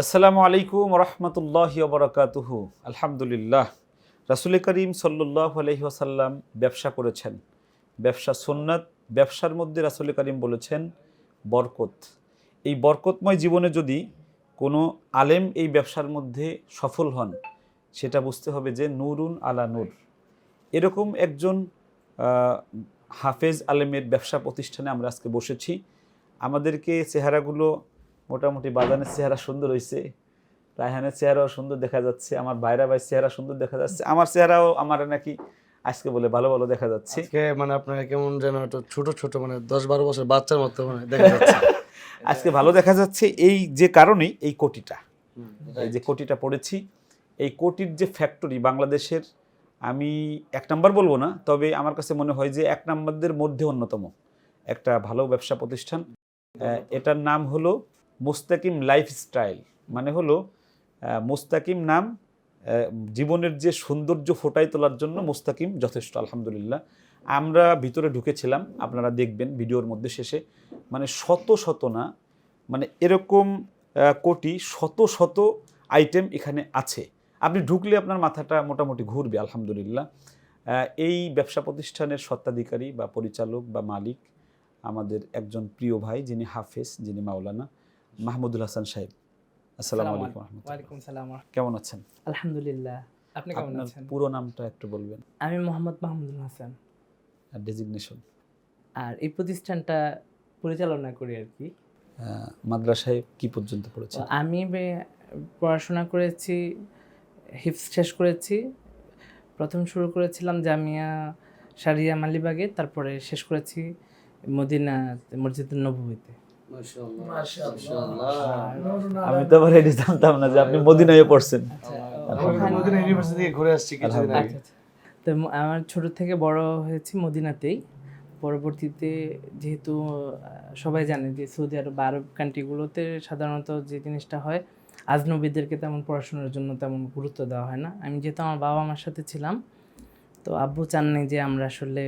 আসসালামু আলাইকুম রহমতুল্লাহ বরকাতুহু আলহামদুলিল্লাহ। রাসুল করিম সাল্লাহ আলহিহাসাল্লাম ব্যবসা করেছেন। ব্যবসা সুন্নাত, ব্যবসার মধ্যে রাসুল করিম বলেছেন, বরকত। এই বরকতময় জীবনে যদি কোনো আলেম এই ব্যবসার মধ্যে সফল হন, সেটা বুঝতে হবে যে নুরুন আলা নূর। এরকম একজন হাফেজ আলেমের ব্যবসা প্রতিষ্ঠানে আমরা আজকে বসেছি। আমাদেরকে চেহারাগুলো মোটামুটি বাদানের চেহারা সুন্দর হয়েছে রায়হানের চেহারাও সুন্দর দেখা যাচ্ছে আমার ভাইরা ভাই চেহারা সুন্দর দেখা যাচ্ছে আমার চেহারাও আমার নাকি আজকে বলে ভালো ভালো দেখা যাচ্ছে। মানে আপনার কেমন যেন একটা ছোট ছোট মানে দশ বারো বছর বাচ্চার মতো মানে দেখা যাচ্ছে। আজকে ভালো দেখা যাচ্ছে এই যে কারণেই এই কোটিটা এই যে কোটিটা পড়েছি এই কোটির যে ফ্যাক্টরি বাংলাদেশের আমি এক নাম্বার বলব না তবে আমার কাছে মনে হয় যে এক নাম্বারদের মধ্যে অন্যতম একটা ভালো ব্যবসা প্রতিষ্ঠান। এটার নাম হলো মুস্তাকিম লাইফস্টাইল মানে হলো মুস্তাকিম নাম জীবনের যে সৌন্দর্য ফোটাই তোলার জন্য মুস্তাকিম যথেষ্ট, আলহামদুলিল্লাহ। আমরা ভিতরে ঢুকেছিলাম, আপনারা দেখবেন ভিডিওর মধ্যে শেষে মানে শত শত না মানে এরকম কোটি, শত শত আইটেম এখানে আছে। আপনি ঢুকলে আপনার মাথাটা মোটামুটি ঘুরবে, আলহামদুলিল্লাহ। এই ব্যবসা প্রতিষ্ঠানের স্বত্বাধিকারী বা পরিচালক বা মালিক আমাদের একজন প্রিয় ভাই, যিনি হাফেজ, যিনি মাওলানা মাহমুদুল হাসান সাহেব। আসসালামু আলাইকুম ওয়ালাইকুম সালাম। কেমন আছেন? আলহামদুলিল্লাহ। আপনি কেমন আছেন? পুরো নামটা একটু বলবেন। আমি মোহাম্মদ মাহমুদুল হাসান। আর ডেজিগনেশন আর এই প্রতিষ্ঠানটা পরিচালনা করি আর কি। মাদ্রাসায় কি পর্যন্ত পড়েছেন? আমি পড়াশোনা করেছি হিপস শেষ করেছি। প্রথম শুরু করেছিলাম জামিয়া সারিয়া মালিবাগে তারপরে শেষ করেছি মদিনা মসজিদুল নবীতে আমি তো আবার এটি জানতাম না যে আপনি মদিনায় পড়ছেন। মদিনা ইউনিভার্সিটি থেকে ঘুরে আসছি কিছুদিন আগে। আচ্ছা। আচ্ছা তো আমার ছোট থেকে বড় হয়েছি মদিনাতেই। পরবর্তীতে যেহেতু সবাই জানে যে সৌদি আরব বা আরব কান্ট্রিগুলোতে সাধারণত যে জিনিসটা হয় আজনবীদেরকে তেমন পড়াশোনার জন্য তেমন গুরুত্ব দেওয়া হয় না। আমি যেহেতু আমার বাবা মার সাথে ছিলাম তো আব্বু চাননি যে আমরা আসলে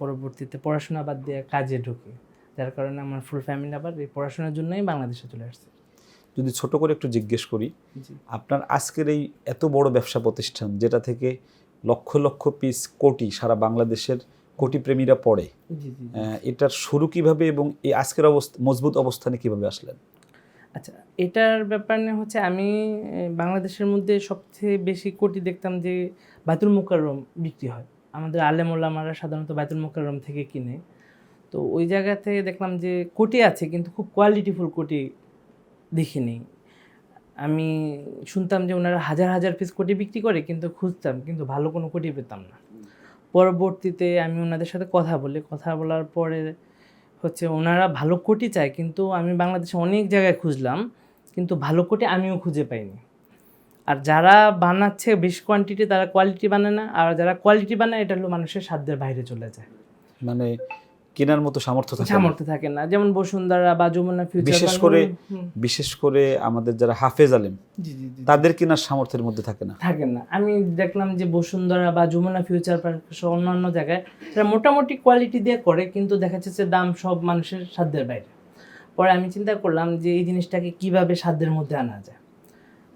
পরবর্তীতে পড়াশোনা বাদ দিয়ে কাজে ঢুকি। যার কারণে আমার ফুল ফ্যামিলি আবার এই পড়াশোনার জন্যই বাংলাদেশে চলে আসছে। যদি ছোট করে একটু জিজ্ঞেস করি আপনার আজকের এই এত বড় ব্যবসা প্রতিষ্ঠান যেটা থেকে লক্ষ লক্ষ পিস কোটি সারা বাংলাদেশের কোটি প্রেমীরা পড়ে এটার শুরু কীভাবে এবং এই আজকের অবস্থা মজবুত অবস্থানে কীভাবে আসলেন? আচ্ছা এটার ব্যাপার নিয়ে হচ্ছে আমি বাংলাদেশের মধ্যে সবচেয়ে বেশি কোটি দেখতাম যে বাইতুল মুকাররম বিক্রি হয়। আমাদের আলেম ওলামারা সাধারণত বাইতুল মুকাররম থেকে কিনে। তো ওই জায়গা থেকে দেখলাম যে কোটি আছে, কিন্তু খুব কোয়ালিটিফুল কোটি দেখিনি। আমি শুনতাম যে ওনারা হাজার হাজার পিস কোটি বিক্রি করে, কিন্তু খুঁজতাম, কিন্তু ভালো কোনো কোটি পেতাম না। পরবর্তীতে আমি ওনাদের সাথে কথা বলি, কথা বলার পরে হচ্ছে ওনারা ভালো কোটি চায়, কিন্তু আমি বাংলাদেশে অনেক জায়গায় খুঁজলাম, কিন্তু ভালো কোটি আমিও খুঁজে পাইনি। আর যারা বানাচ্ছে বেশি কোয়ান্টিটি তারা কোয়ালিটি বানায় না, আর যারা কোয়ালিটি বানায়, এটা হলো মানুষের সাধ্যের বাইরে চলে যায়। মানে কেনার মতো সামর্থ্য থাকে সামর্থ্য থাকে না। যেমন বসুন্ধরা বা যমুনা ফিউচার বিশেষ করে- বিশেষ করে আমাদের যারা হাফেজ আলেম জি জি জি। তাদের কেনার সামর্থ্যের মধ্যে থাকে না। থাকে না। আমি দেখলাম যে বসুন্ধরা বা যমুনা ফিউচার পার্ক সহ অন্যান্য জায়গায় তারা মোটামুটি কোয়ালিটি দিয়ে করে কিন্তু দেখা যাচ্ছে দাম সব মানুষের সাধ্যের বাইরে। পরে আমি চিন্তা করলাম যে এই জিনিসটাকে কীভাবে সাধ্যের মধ্যে আনা যায়।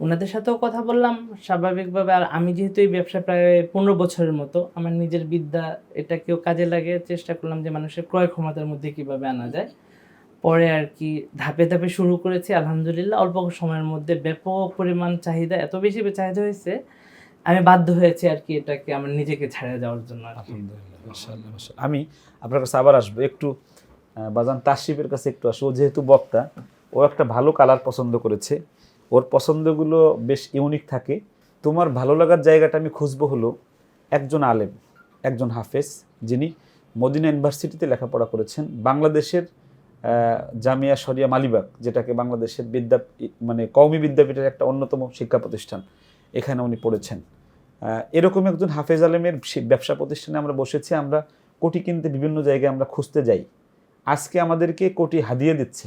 ওনাদের সাথেও কথা বললাম স্বাভাবিকভাবে। আর আমি যেহেতু এই ব্যবসা প্রায় পনেরো বছরের মতো, আমার নিজের বিদ্যা এটাকেও কাজে লাগিয়ে চেষ্টা করলাম যে মানুষের ক্রয় ক্ষমতার মধ্যে কীভাবে আনা যায়। পরে আর কি ধাপে ধাপে শুরু করেছি, আলহামদুলিল্লাহ অল্প সময়ের মধ্যে ব্যাপক পরিমাণ চাহিদা, এত বেশি চাহিদা হয়েছে, আমি বাধ্য হয়েছি আর কি এটাকে আমার নিজেকে ছাড়িয়ে যাওয়ার জন্য। আমি আপনার কাছে আবার আসব, একটু বাজান তাশরিফের কাছে একটু আসব। যেহেতু বক্তা, ও একটা ভালো কালার পছন্দ করেছে। ওর পছন্দগুলো বেশ ইউনিক থাকে। তোমার ভালো লাগার জায়গাটা আমি খুঁজবো হলো একজন আলেম, একজন হাফেজ, যিনি মদিনা ইউনিভার্সিটিতে লেখাপড়া করেছেন, বাংলাদেশের জামিয়া শরিয়া মালিবাগ, যেটাকে বাংলাদেশের বিদ্যা মানে কওমি বিদ্যাপীঠের একটা অন্যতম শিক্ষা প্রতিষ্ঠান, এখানে উনি পড়েছেন। এরকম একজন হাফেজ আলেমের ব্যবসা প্রতিষ্ঠানে আমরা বসেছি, আমরা কোটি কিনতে বিভিন্ন জায়গায় আমরা খুঁজতে যাই। আজকে আমাদেরকে কোটি হাদিয়ে দিচ্ছে।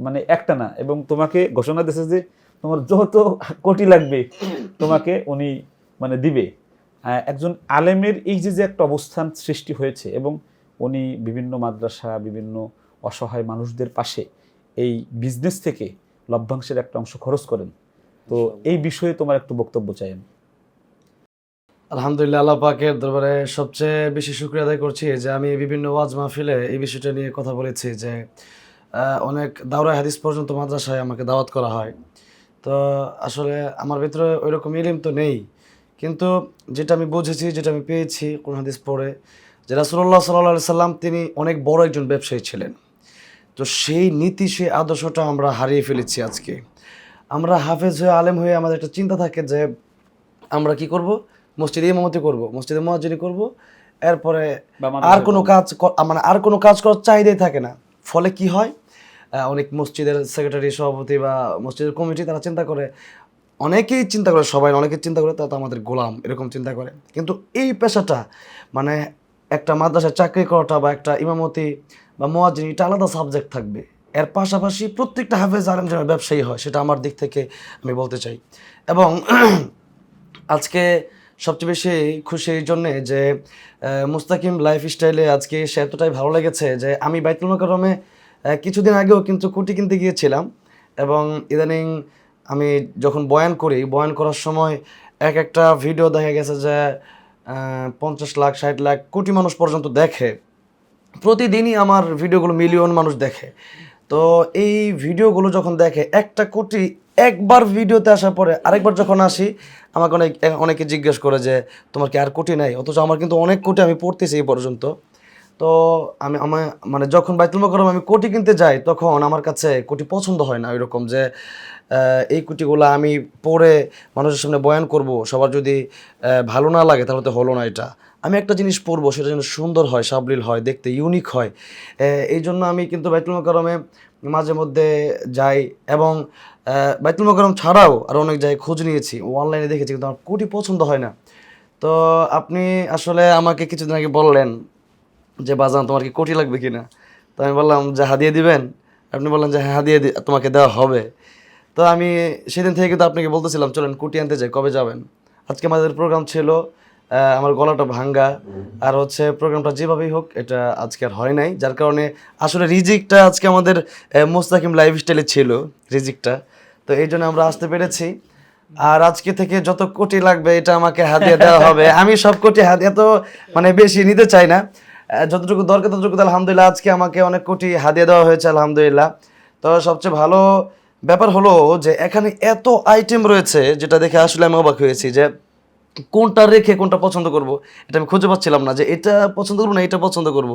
মানে একটা না এবং তোমাকে ঘোষণা দিয়েছে যে তোমার যত কোটি লাগবে তোমাকে উনি মানে দিবে। একজন আলেমের এই যে যে একটা অবস্থান সৃষ্টি হয়েছে এবং উনি বিভিন্ন মাদ্রাসা বিভিন্ন অসহায় মানুষদের পাশে এই বিজনেস থেকে লভ্যাংশের একটা অংশ খরচ করেন। তো এই বিষয়ে তোমার একটু বক্তব্য চাই আমি। আলহামদুলিল্লাহ আল্লাহ পাকের দরবারে সবচেয়ে বেশি শুক্রিয়া আদায় করছি যে আমি বিভিন্ন ওয়াজ মাহফিলে এই বিষয়টা নিয়ে কথা বলেছি যে অনেক দাওরা হাদিস পর্যন্ত মাদ্রাসায় আমাকে দাওয়াত করা হয়। তো আসলে আমার ভিতরে ওই রকম ইলিম তো নেই। কিন্তু যেটা আমি বুঝেছি যেটা আমি পেয়েছি কোন হাদিস পড়ে যে রাসুল্লাহ সাল্লাহ সাল্লাম তিনি অনেক বড় একজন ব্যবসায়ী ছিলেন। তো সেই নীতি সেই আদর্শটা আমরা হারিয়ে ফেলেছি আজকে। আমরা হাফেজ হয়ে আলেম হয়ে আমাদের একটা চিন্তা থাকে যে আমরা কি করব? মসজিদে ইমামতি করব মসজিদে মহাজিনী করব। এরপরে আর কোনো কাজ মানে আর কোনো কাজ করার চাহিদাই থাকে না। ফলে কি হয়? অনেক মসজিদের সেক্রেটারি সভাপতি বা মসজিদের কমিটি তারা চিন্তা করে। অনেকেই চিন্তা করে, সবাই অনেকেই চিন্তা করে, তারা তো আমাদের গোলাম, এরকম চিন্তা করে। কিন্তু এই পেশাটা মানে একটা মাদ্রাসায় চাকরি করাটা বা একটা ইমামতি বা মোয়াজিন এটা আলাদা সাবজেক্ট থাকবে। এর পাশাপাশি প্রত্যেকটা হাফেজ আলম যেন ব্যবসায়ী হয়, সেটা আমার দিক থেকে আমি বলতে চাই। এবং আজকে সবচেয়ে বেশি খুশি এই জন্যে যে মুস্তাকিম লাইফ স্টাইলে আজকে সে এতটাই ভালো লেগেছে যে, আমি বাইতুল মোকারমে কিছুদিন আগেও কিন্তু কুটি কিনতে গিয়েছিলাম এবং ইদানিং আমি যখন বয়ান করি, বয়ান করার সময় এক একটা ভিডিও দেখা গেছে যে পঞ্চাশ লাখ, ষাট লাখ কোটি মানুষ পর্যন্ত দেখে। প্রতিদিনই আমার ভিডিওগুলো মিলিয়ন মানুষ দেখে। তো এই ভিডিওগুলো যখন দেখে, একটা কোটি একবার ভিডিওতে আসার পরে আরেকবার যখন আসি, আমাকে অনেক, অনেকে জিজ্ঞেস করে যে, তোমার কি আর কোটি নাই? অথচ আমার কিন্তু অনেক কোটি আমি পড়তেছি এই পর্যন্ত। তো আমি, আমার মানে যখন বাইতুল মোকাররম আমি কোটি কিনতে যাই, তখন আমার কাছে কোটি পছন্দ হয় না ওইরকম যে এই কোটিগুলো আমি পরে মানুষের সামনে বয়ান করব, সবার যদি ভালো না লাগে তাহলে তো হলো না এটা। আমি একটা জিনিস পড়ব সেটা যেন সুন্দর হয়, সাবলীল হয়, দেখতে ইউনিক হয়। এই জন্য আমি কিন্তু বাইতুল মোকারমে মাঝে মধ্যে যাই এবং বাইতুল মোকারম ছাড়াও আর অনেক জায়গায় খোঁজ নিয়েছি অনলাইনে দেখেছি কিন্তু আমার কোটি পছন্দ হয় না। তো আপনি আসলে আমাকে কিছুদিন আগে বললেন যে, বাজান, তোমার কি কোটি লাগবে কিনা? তো আমি বললাম, যে, হাদিয়ে দিবেন? আপনি বললেন যে হ্যাঁ হাদিয়ে তোমাকে দেওয়া হবে। তো আমি সেদিন থেকে কিন্তু আপনাকে বলতেছিলাম, চলেন কুটি আনতে যাই, কবে যাবেন? আজকে আমাদের প্রোগ্রাম ছিল আমার গলাটা ভাঙ্গা। আর হচ্ছে প্রোগ্রামটা যেভাবেই হোক, এটা আজকে আর হয় নাই। যার কারণে আসলে রিজিকটা আজকে আমাদের মোস্তাকিম লাইফ স্টাইলে ছিল, রিজিকটা। তো এই জন্য আমরা আসতে পেরেছি। আর আজকে থেকে যত কোটি লাগবে, এটা আমাকে হাতিয়ে দেওয়া হবে। আমি সব কোটি হাত তো মানে বেশি নিতে চাই না। যতটুকু দরকার, ততটুকু আলহামদুলিল্লাহ আজকে আমাকে অনেক কোটি হাতিয়ে দেওয়া হয়েছে, আলহামদুলিল্লাহ। তো সবচেয়ে ভালো ব্যাপার হলো যে এখানে এত আইটেম রয়েছে যেটা দেখে আসলে আমি অবাক হয়েছি যে কোনটা রেখে কোনটা পছন্দ করব। এটা আমি খুঁজে পাচ্ছিলাম না যে এটা পছন্দ করব না, এটা পছন্দ করব।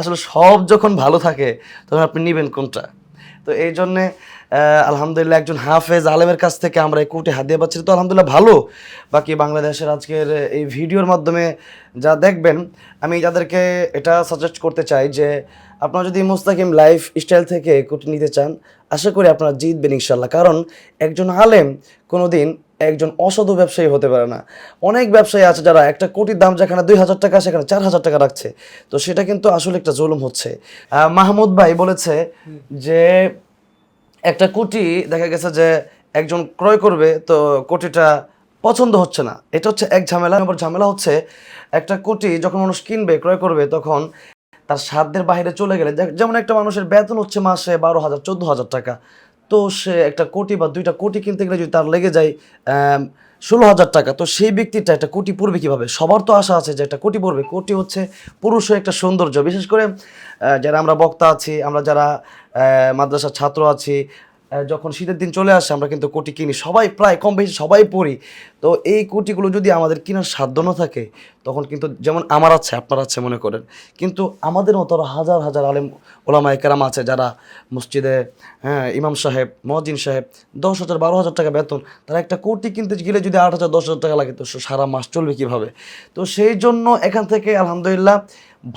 আসলে সব যখন ভালো থাকে, তখন আপনি নেবেন কোনটা? তো এই জন্যে আলহামদুলিল্লাহ একজন হাফেজ আলেমের কাছ থেকে আমরা এই কোটি দিয়ে পাচ্ছি। তো আলহামদুলিল্লাহ ভালো। বাকি বাংলাদেশের আজকের এই ভিডিওর মাধ্যমে যা দেখবেন, আমি যাদেরকে এটা সাজেস্ট করতে চাই যে, আপনারা যদি মুস্তাকিম লাইফ স্টাইল থেকে কোটি নিতে চান, আশা করি আপনারা জিতবেন ইনশাল্লাহ কারণ একজন আলেম কোনোদিন একজন অসাধু ব্যবসায়ী হতে পারে না। অনেক ব্যবসায়ী আছে যারা একটা কোটির দাম যেখানে দুই হাজার টাকা, সেখানে চার হাজার টাকা রাখছে। তো সেটা কিন্তু আসলে একটা জুলুম হচ্ছে। মাহমুদ ভাই বলেছে যে একটা কোটি, দেখা গেছে যে একজন ক্রয় করবে, তো কোটিটা পছন্দ হচ্ছে না। এটা হচ্ছে এক ঝামেলা। নম্বর ঝামেলা হচ্ছে, একটা কোটি যখন মানুষ কিনবে, ক্রয় করবে, তখন তার সাধ্যের বাইরে চলে গেলে, যেমন একটা মানুষের বেতন হচ্ছে মাসে বারো হাজার, চোদ্দ হাজার টাকা। তো সে একটা কোটি বা দুইটা কোটি কিনতে গেলে যদি তার লেগে যায় ষোলো হাজার টাকা, তো সেই ব্যক্তিটা একটা কোটি পড়বে কীভাবে? সবার তো আশা আছে যে একটা কোটি পড়বে। কোটি হচ্ছে পুরুষও একটা সৌন্দর্য। বিশেষ করে যারা আমরা বক্তা আছি, আমরা যারা মাদ্রাসার ছাত্র আছি যখন শীতের দিন চলে আসে, আমরা কিন্তু কোটি কিনি। সবাই প্রায় কম বেশি সবাই পড়ি তো এই কোটিগুলো যদি আমাদের কেনার সাধ্য না থাকে, তখন কিন্তু যেমন আমার আছে, আপনার আছে মনে করেন। কিন্তু আমাদের মতো হাজার হাজার আলেম ওলামায় কেরাম আছে যারা মসজিদে হ্যাঁ ইমাম সাহেব, মহাজিন সাহেব, দশ হাজার, বারো হাজার টাকা বেতন, তারা একটা কোটি কিনতে গেলে যদি আট হাজার, দশ হাজার টাকা লাগে, তো সারা মাস চলবে কীভাবে? তো সেই জন্য এখান থেকে আলহামদুলিল্লাহ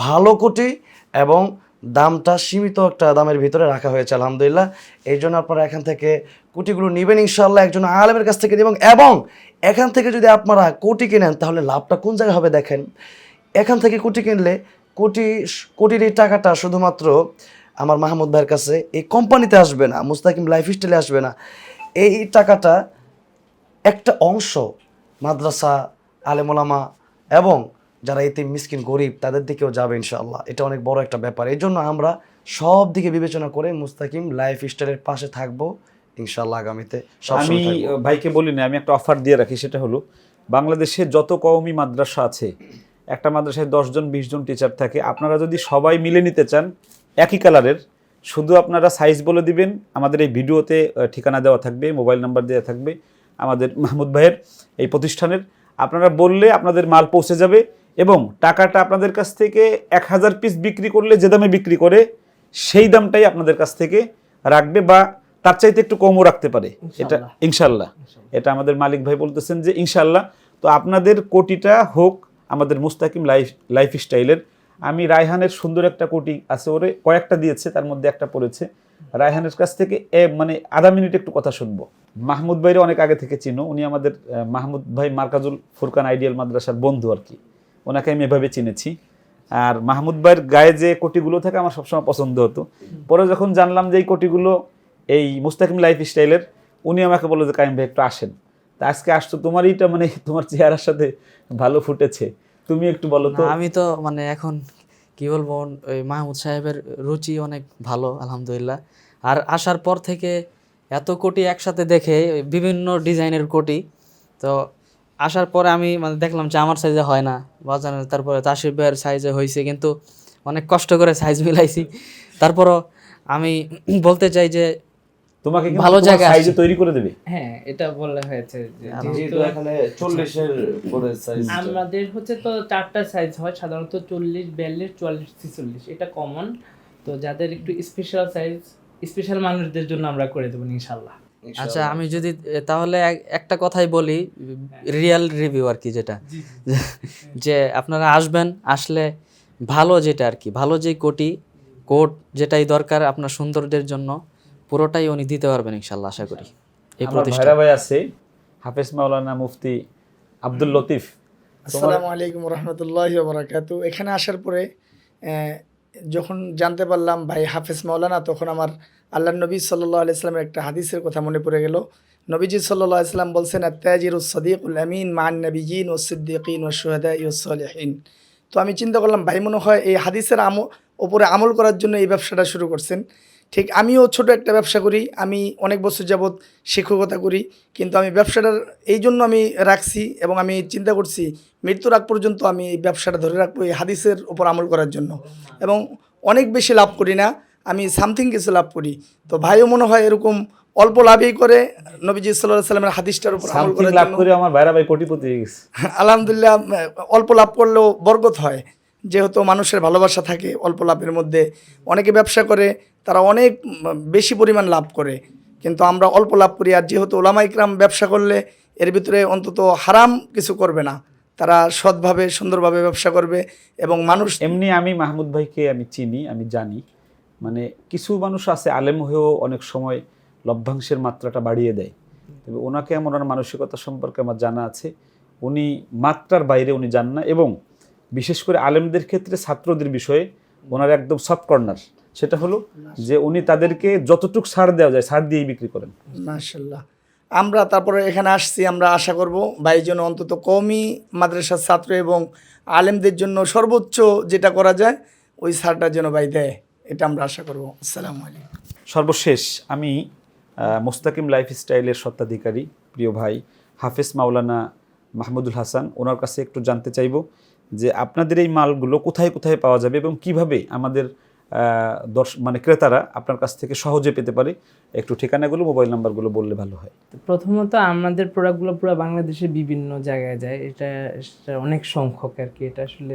ভালো কোটি এবং দামটা সীমিত একটা দামের ভিতরে রাখা হয়েছে, আলহামদুলিল্লাহ। এই জন্য আপনারা এখান থেকে কোটিগুলো নেবেন ইনশাল্লাহ একজন আলেমের কাছ থেকে নেবেন। এবং এখান থেকে যদি আপনারা কোটি কিনেন, তাহলে লাভটা কোন জায়গায় হবে দেখেন। এখান থেকে কোটি কিনলে কোটি, কোটির এই টাকাটা শুধুমাত্র আমার মাহমুদ ভাইয়ের কাছে এই কোম্পানিতে আসবে না, মুস্তাকিম লাইফ স্টাইলে আসবে না। এই টাকাটা একটা অংশ মাদ্রাসা, আলেমোলামা এবং যারা এতে মিসকিন গরিব তাদের দিকেও যাবে ইনশাআল্লাহ। এটা অনেক বড় একটা ব্যাপার। এই জন্য আমরা সব দিকে বিবেচনা করে মুস্তাকিম লাইফ স্টাইলের পাশে থাকব ইনশাল্লাহ আগামীতে। আমি ভাইকে বলি না আমি একটা অফার দিয়ে রাখি সেটা হলো বাংলাদেশে যত কওমি মাদ্রাসা আছে একটা মাদ্রাসায় দশজন বিশ জন টিচার থাকে আপনারা যদি সবাই মিলে নিতে চান একই কালারের শুধু আপনারা সাইজ বলে দিবেন আমাদের এই ভিডিওতে ঠিকানা দেওয়া থাকবে মোবাইল নাম্বার দেওয়া থাকবে আমাদের মাহমুদ ভাইয়ের এই প্রতিষ্ঠানের। আপনারা বললে আপনাদের মাল পৌঁছে যাবে এবং টাকাটা আপনাদের কাছ থেকে এক হাজার পিস বিক্রি করলে যে দামে বিক্রি করে সেই দামটাই আপনাদের কাছ থেকে রাখবে বা তার চাইতে একটু কমও রাখতে পারে। এটা ইনশাল্লাহ এটা আমাদের মালিক ভাই বলতেছেন যে ইনশাল্লাহ তো আপনাদের কোটিটা হোক আমাদের মুস্তাকিম লাইফ লাইফ স্টাইলের আমি রায়হানের সুন্দর একটা কোটি আছে ওরে কয়েকটা দিয়েছে তার মধ্যে একটা পড়েছে। রায়হানের কাছ থেকে এ মানে আধা মিনিট একটু কথা শুনব। মাহমুদ ভাইরে অনেক আগে থেকে চিনো উনি আমাদের মাহমুদ ভাই মার্কাজুল ফুরকান আইডিয়াল মাদ্রাসার বন্ধু আর কি। ওনাকে আমি এভাবে চিনেছি। আর মাহমুদ ভাইয়ের গায়ে যে কোটিগুলো থাকে, আমার সবসময় পছন্দ হতো। পরে যখন জানলাম যে এই কোটিগুলো এই মুস্তাকিম লাইফ স্টাইলের উনি আমাকে বলল যে, কাইম ভাই, একটু আসেন। তা আজকে আসতো তোমার এইটা মানে তোমার চেহারার সাথে ভালো ফুটেছে। তুমি একটু বলো তো। আমি তো মানে এখন কি বলব, ওই মাহমুদ সাহেবের রুচি অনেক ভালো, আলহামদুলিল্লাহ। আর আসার পর থেকে এত কোটি একসাথে দেখে, বিভিন্ন ডিজাইনের কোটি, তো আসার পরে আমি মানে দেখলাম যে আমার সাইজে হয় না। বাজানের তারপরে তাসির ভাইয়ের সাইজে হয়েছে কিন্তু অনেক কষ্ট করে সাইজ মিলাইছি। তারপরও আমি বলতে চাই যে তোমাকে ভালো জায়গায় সাইজে তৈরি করে দেবে। হ্যাঁ এটা বলা হয়েছে যেহেতু এখানে চল্লিশের পরে সাইজ আমাদের হচ্ছে তো চারটা সাইজ হয় সাধারণত চল্লিশ বিয়াল্লিশ চুয়াল্লিশ ছেচল্লিশ। এটা কমন তো যাদের একটু স্পেশাল সাইজ স্পেশাল মানুষদের জন্য আমরা করে দেবো ইনশাল্লাহ। আচ্ছা আমি যদি তাহলে একটা কথাই বলি রিয়েল রিভিউ আর কি যেটা। যে আপনারা আসবেন আসলে ভালো যেটা আর কি ভালো যে কোটি কোট যেটাই দরকার আপনার সৌন্দর্যের জন্য পুরোটাই উনি দিতে পারবেন ইনশাল্লাহ আশা করি। এই ভাইরা ভাই আছে হাফেজ মাওলানা মুফতি আব্দুল লতিফ। আসসালামু আলাইকুম রহমতুল্লাহ বরাকাতু এখানে আসার পরে আহ, যখন জানতে পারলাম, ভাই, হাফেজ মাওলানা, তখন আমার আল্লাহ নবী সাল্লাহ আলাইস্লামের একটা হাদিসের কথা মনে পড়ে গেল। নবীজি সাল্লাহ ইসলাম বলছেন, আত্তাজির সদিকুল আমিন মান নবীজিন ও সিদ্দিকিন ও সোহাদা ইউসলিহীন তো আমি চিন্তা করলাম, ভাই, মনে হয় এই হাদিসের আম ওপরে আমল করার জন্য এই ব্যবসাটা শুরু করছেন। ঠিক আমিও ছোট একটা ব্যবসা করি আমি অনেক বছর যাবৎ শিক্ষকতা করি কিন্তু আমি ব্যবসাটার এই জন্য আমি রাখছি এবং আমি চিন্তা করছি মৃত্যুর আগ পর্যন্ত আমি এই ব্যবসাটা ধরে রাখব এই হাদিসের ওপর আমল করার জন্য। এবং অনেক বেশি লাভ করি না আমি সামথিং কিছু লাভ করি। তো ভাইও মনে হয় এরকম অল্প লাভই করে নবীজি সাল্লাহ সাল্লামের হাদিসটার উপর আমল করার লাভ করে আমার ভাইরা ভাই কোটিপতি আলহামদুলিল্লাহ অল্প লাভ করলেও বরকত হয়। যেহেতু মানুষের ভালোবাসা থাকে, অল্প লাভের মধ্যে অনেকে ব্যবসা করে, তারা অনেক বেশি পরিমাণ লাভ করে। কিন্তু আমরা অল্প লাভ করি আর যেহেতু ওলামা ইকরাম ব্যবসা করলে এর ভিতরে অন্তত হারাম কিছু করবে না। তারা সৎভাবে, সুন্দরভাবে ব্যবসা করবে এবং মানুষ এমনি আমি মাহমুদ ভাইকে আমি চিনি, আমি জানি। মানে কিছু মানুষ আছে, আলেম হয়েও অনেক সময় লভ্যাংশের মাত্রাটা বাড়িয়ে দেয়। তবে ওনাকে ওনার মানসিকতা সম্পর্কে আমার জানা আছে। উনি মাত্রার বাইরে উনি যান না এবং বিশেষ করে আলেমদের ক্ষেত্রে ছাত্রদের বিষয়ে ওনার একদম সফট কর্নার সেটা হলো যে উনি তাদেরকে যতটুক সার দেওয়া যায় সার দিয়েই বিক্রি করেন। মাশাল্লাহ আমরা তারপরে এখানে আসছি আমরা আশা করব ভাই যেন অন্তত কমই মাদ্রাসার ছাত্র এবং আলেমদের জন্য সর্বোচ্চ যেটা করা যায় ওই সারটা যেন ভাই দেয় এটা আমরা আশা করব। আসসালামু আলাইকুম। সর্বশেষ আমি মোস্তাকিম লাইফ স্টাইলের স্বত্বাধিকারী প্রিয় ভাই হাফেজ মাওলানা মাহমুদুল হাসান ওনার কাছে একটু জানতে চাইব। যে আপনাদের এই মালগুলো কোথায় কোথায় পাওয়া যাবে এবং কীভাবে আমাদের দর্শ মানে ক্রেতারা আপনার কাছ থেকে সহজে পেতে পারে একটু ঠিকানাগুলো মোবাইল নাম্বারগুলো বললে ভালো হয়। তো প্রথমত আমাদের প্রোডাক্টগুলো পুরো বাংলাদেশের বিভিন্ন জায়গায় যায়। এটা অনেক সংখ্যক আর কি। এটা আসলে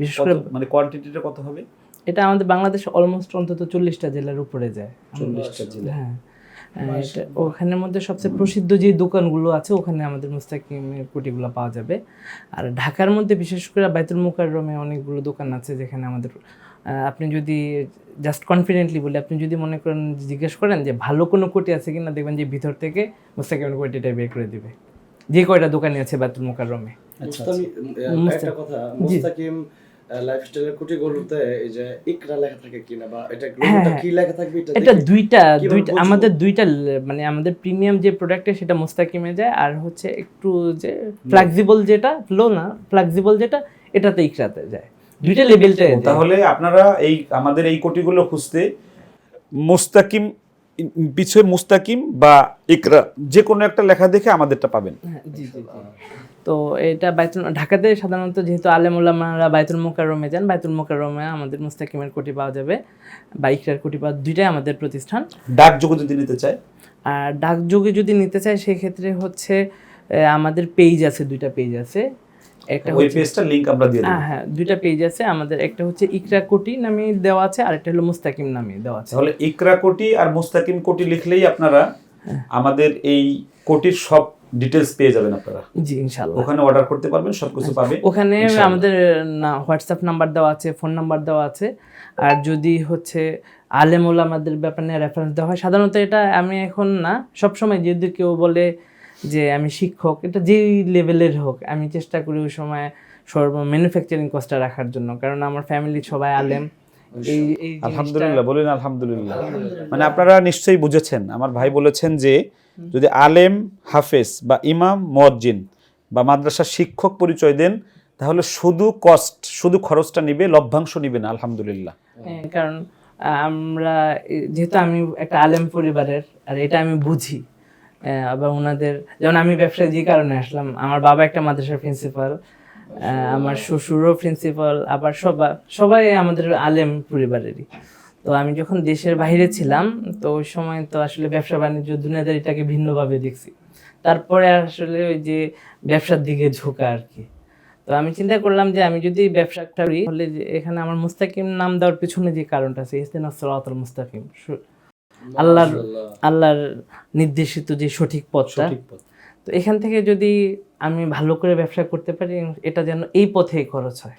বিশেষ করে মানে কোয়ান্টিটিটা কত হবে? এটা আমাদের বাংলাদেশ অলমোস্ট অন্তত চল্লিশটা জেলার উপরে যায়। চল্লিশটা জেলা হ্যাঁ। ওখানের মধ্যে সবচেয়ে প্রসিদ্ধ যে দোকানগুলো আছে ওখানে আমাদের মুস্তাকিমের কুটিগুলো পাওয়া যাবে। আর ঢাকার মধ্যে বিশেষ করে বাইতুল মুকাররমে অনেকগুলো দোকান আছে যেখানে আমাদের আপনি যদি জাস্ট কনফিডেন্টলি বলি আপনি যদি মনে করেন জিজ্ঞেস করেন যে ভালো কোনো কোটি আছে কিনা দেখবেন যে ভিতর থেকে মুস্তাকিমের কোটিটা বের করে দিবে। যে কয়টা দোকানে আছে বাইতুল মুকাররমে? মুস্তা- একটা কথা মুস্তাকিম লাইফস্টাইলের কুটিগুলোতে এই যে ইকরা লেখা থাকে কিনা বা এটা হ্যাঁ, কি লেখা থাকবে এটা এটা দুইটা দুইটা আমাদের দুইটা মানে আমাদের প্রিমিয়াম যে প্রোডাক্টে সেটা মুস্তাকিমে যায় আর হচ্ছে একটু যে ফ্লেক্সিবল যেটা লো না ফ্লেক্সিবল যেটা এটাতে ইকরাতে যায়। দুইটা লেভেলটাই তাহলে আপনারা এই আমাদের এই কোটিগুলো খুঁজতে মোস্তাকিম পিছনে মুস্তাকিম বা ইকরা যে কোনো একটা লেখা দেখে আমাদেরটা পাবেন। হ্যাঁ, জি জি। তো এটা বাইতুল ঢাকাতে সাধারণত যেহেতু আলেমুল্লামারা বাইতুল মোকাররমে যান বাইতুল মোকাররমে আমাদের মুস্তাকিমের কোটি পাওয়া যাবে। বা ইকরার কোটি পাওয়া দুইটাই আমাদের প্রতিষ্ঠান। ডাক যোগ যদি নিতে চায়? আর ডাকযোগে যদি নিতে চাই সেক্ষেত্রে হচ্ছে আমাদের পেজ আছে দুইটা পেজ আছে। একটা ওই পেজটা লিংক আমরা দিয়ে দেবো। হ্যাঁ হ্যাঁ দুইটা পেজ আছে। আমাদের একটা হচ্ছে ইকরা কোটি নামে দেওয়া আছে আর একটা হলো মুস্তাকিম নামে দেওয়া আছে। তাহলে ইকরা কোটি আর মুস্তাকিম কোটি লিখলেই আপনারা হ্যাঁ। আমাদের এই কোটির সব ডিটেলস পেয়ে যাবেন আপনারা। জি ইনশাল্লাহ ওখানে অর্ডার করতে পারবেন সবকিছু পাবে ওখানে আমাদের না হোয়াটসঅ্যাপ নাম্বার দেওয়া আছে ফোন নাম্বার দেওয়া আছে। আর যদি হচ্ছে আলেমুল আমাদের ব্যাপারে রেফারেন্স দেওয়া হয় সাধারণত এটা আমি এখন না সবসময় যদি কেউ বলে যে আমি শিক্ষক এটা যেই লেভেলের হোক আমি চেষ্টা করি ওই সময় সর্ব ম্যানুফ্যাকচারিং কস্টটা রাখার জন্য। কারণ আমার ফ্যামিলি সবাই আলেম। আলহামদুলিল্লাহ বলেন আলহামদুলিল্লাহ। মানে আপনারা নিশ্চয়ই বুঝেছেন আমার ভাই বলেছেন যে যদি আলেম হাফেজ বা ইমাম মুয়াজ্জিন বা মাদ্রাসার শিক্ষক পরিচয় দেন তাহলে শুধু কস্ট শুধু খরচটা নিবে লভ্যাংশ নিবে না আলহামদুলিল্লাহ। হ্যাঁ, কারণ আমরা যেহেতু আমি একটা আলেম পরিবারের আর এটা আমি বুঝি আবার ওনাদের যেমন আমি ব্যবসায় যে কারণে আসলাম আমার বাবা একটা মাদ্রাসার প্রিন্সিপাল আমার শ্বশুরও প্রিন্সিপাল আবার সবাই সবাই আমাদের আলেম পরিবারেরই। তো আমি যখন দেশের বাইরে ছিলাম তো ওই সময় তো আসলে ব্যবসা বাণিজ্য দুনিয়াদারিটাকে ভিন্নভাবে দেখছি। তারপরে আসলে ওই যে ব্যবসার দিকে ঝোঁকা আর কি। তো আমি চিন্তা করলাম যে আমি যদি ব্যবসাটা করি তাহলে এখানে আমার মুস্তাকিম নাম দেওয়ার পিছনে যে কারণটা আছে ইস্তেনা সলাতুল মুস্তাকিম। আল্লাহর আল্লাহর নির্দেশিত যে সঠিক পথটা তো এখান থেকে যদি আমি ভালো করে ব্যবসা করতে পারি এটা যেন এই পথেই খরচ হয়।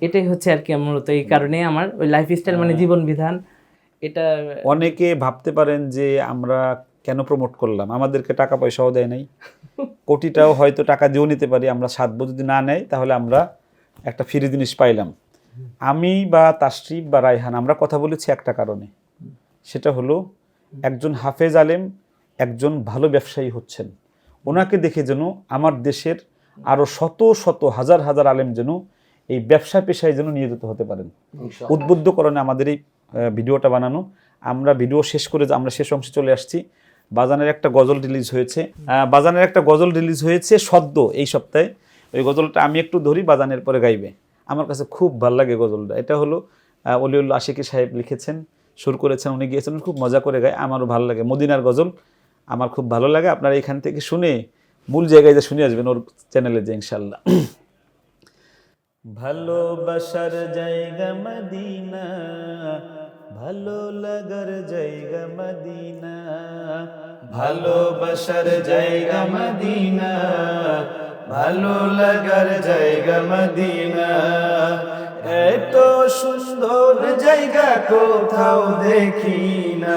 এটাই হচ্ছে আর কি মূলত এই কারণে আমার ওই লাইফ স্টাইল মানে জীবন বিধান। এটা অনেকে ভাবতে পারেন যে আমরা কেন প্রমোট করলাম? আমাদেরকে টাকা পয়সাও দেয় নাই। কোটিটাও হয়তো টাকা দিয়েও নিতে পারি। আমরা সাতবো যদি না নেয় তাহলে আমরা একটা ফ্রি জিনিস পাইলাম। আমি বা তাশরিফ বা রায়হান আমরা কথা বলেছি একটা কারণে। সেটা হলো একজন হাফেজ আলেম একজন ভালো ব্যবসায়ী হচ্ছেন। ওনাকে দেখে যেন আমার দেশের আরও শত শত হাজার হাজার আলেম যেন এই ব্যবসা পেশায় যেন নিয়োজিত হতে পারেন। উদ্বুদ্ধকরণে আমাদের এই ভিডিওটা বানানো। আমরা ভিডিও শেষ করে আমরা শেষ অংশে চলে আসছি। বাজানের একটা গজল রিলিজ হয়েছে। বাজানের একটা গজল রিলিজ হয়েছে সদ্য এই সপ্তাহে। ওই গজলটা আমি একটু ধরি বাজানের পরে গাইবে। আমার কাছে খুব ভালো লাগে গজলটা। এটা হলো অলিউল্লা আশিকি সাহেব লিখেছেন সুর করেছেন উনি গিয়েছেন খুব মজা করে গায় আমারও ভালো লাগে। মদিনার গজল আমার খুব ভালো লাগে। আপনারা এখান থেকে শুনে মূল জায়গায় যে শুনে আসবেন ওর চ্যানেলে যে ইনশাল্লাহ ভালোবাসার জায়গা মদিনা, ভালো লাগার জায়গা মদিনা ভালোবাসার জায়গা মদিনা, ভালো লাগার জায়গা মদিনা। এত সুন্দর জায়গা কোথাও দেখি না।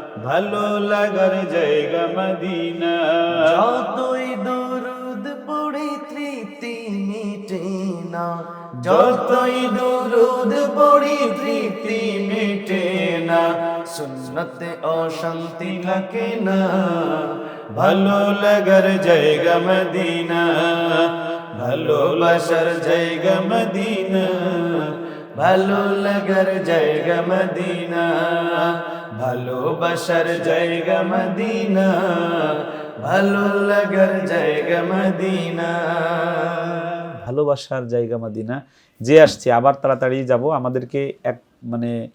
ভালো লাগার জায়গা মদিনা। যতই দরুদ পড়ে তৃপ্তি মিটে না। যতই দুরুদ পড়ি তৃপ্তি মেটে না। সুন্নতে অশান্তি লাগে না। ভালো লাগার জায়গা মদিনা। ভালোবাসার জায়গা মদিনা। ভালো লাগার জায়গা মদিনা ভালোবাসার জায়গা মদিনা, ভালো লাগার জায়গা মদিনা। ভালোবাসার জায়গা মাদিনা। যে আসছে, আবার তাড়াতাড়ি যাব। আমাদেরকে এক মানে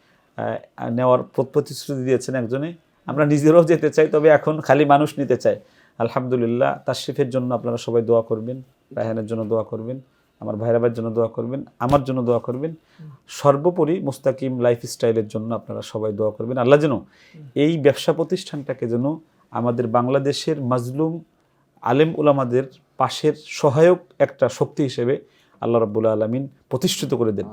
নেওয়ার প্র- প্রতিশ্রুতি দিয়েছেন একজনে। আমরা নিজেরাও যেতে চাই, তবে এখন খালি মানুষ নিতে চাই আলহামদুলিল্লাহ, তাশরিফের জন্য আপনারা সবাই দোয়া করবেন, রায়হানের জন্য দোয়া করবেন। আমার ভাইরাবার জন্য দোয়া করবেন আমার জন্য দোয়া করবেন। সর্বোপরি মুস্তাকিম লাইফস্টাইলের জন্য আপনারা সবাই দোয়া করবেন। আল্লাহ যেন এই ব্যবসা প্রতিষ্ঠানটাকে যেন আমাদের বাংলাদেশের মাজলুম আলেম উলামাদের পাশের সহায়ক একটা শক্তি হিসেবে আল্লাহ রাব্বুল আলমিন প্রতিষ্ঠিত করে দেন।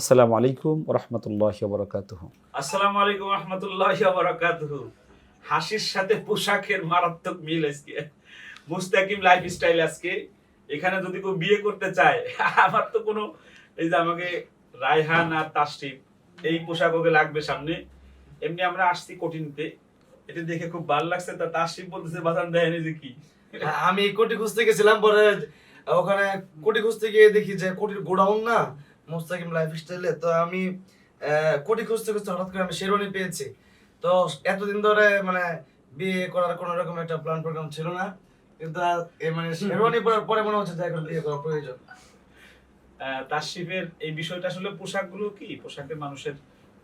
আসসালামু আলাইকুম রহমতুল্লাহ বরকাতুহ আসসালামু আলাইকুম রহমতুল্লাহ বরকাতুহ হাসির সাথে পোশাকের মারাত্মক মিল আজকে। মুস্তাকিম লাইফস্টাইল আজকে। এখানে যদি কেউ বিয়ে করতে চায়, আমার তো কোনো, এই যে আমাকে রায়হান আর তাসটিপ এই পোশাক ওকে লাগবে সামনে। এমনি আমরা আসছি কঠিনতে এটা দেখে খুব ভালো লাগছে। তা তাসটিপ বলতেছে, বাজান দেয় যে কি? আমি কোটি খুঁজতে গেছিলাম, পরে ওখানে কোটি খুঁজতে গিয়ে দেখি যে কোটির গোডাউন না, মুস্তাকিম লাইফ স্টাইলে তো আমি কোটি খুঁজতে খুঁজতে হঠাৎ করে আমি শেরওয়ানি পেয়েছি। তো এতদিন ধরে মানে বিয়ে করার কোনো রকম একটা প্ল্যান প্রোগ্রাম ছিল না। কিন্তু মানে শেরওয়ানি পরার পরে মনে হচ্ছে যে এখন বিয়ে করা প্রয়োজন আহ, এই বিষয়টা আসলে পোশাকগুলো কি? পোশাকের মানুষের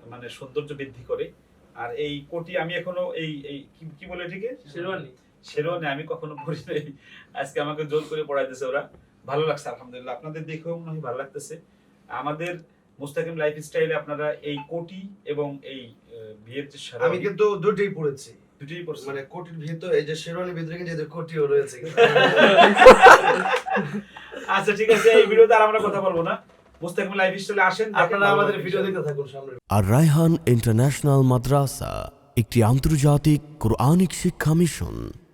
মানে সৌন্দর্য বৃদ্ধি করে। আর এই কোটি আমি এখনও এই এই কি- বলে এটিকে? শেরওয়ানি। শেরওয়ানি আমি কখনো পরি নাই। আজকে আমাকে জোর করে পড়াইতেছে ওরা। ভালো লাগছে আলহামদুলিল্লাহ। আপনাদের দেখেও মনে হয় ভালো লাগতেছে। আমাদের মুস্তাকিম লাইফ স্টাইলে আপনারা এই কোটি এবং এই বিয়ের আমি কিন্তু দুটোই পড়েছি। দুটোই পড়ছে মানে কোটির ভিতর এই যে শেরওয়ানির ভিতরে কিন্তু এদের কোটিও রয়েছে আচ্ছা ঠিক আছে এই ভিডিওতে আর আমরা কথা বলব না। মুস্তাকিম লাইফ স্টাইলে আসেন দেখেন, আপনারা ভালো আমাদের লাগবে ভিডিও ইনশাআল্লাহ। দেখতে থাকুন সামনে আর রায়হান ইন্টারন্যাশনাল মাদ্রাসা একটি আন্তর্জাতিক কোরআনিক শিক্ষা মিশন।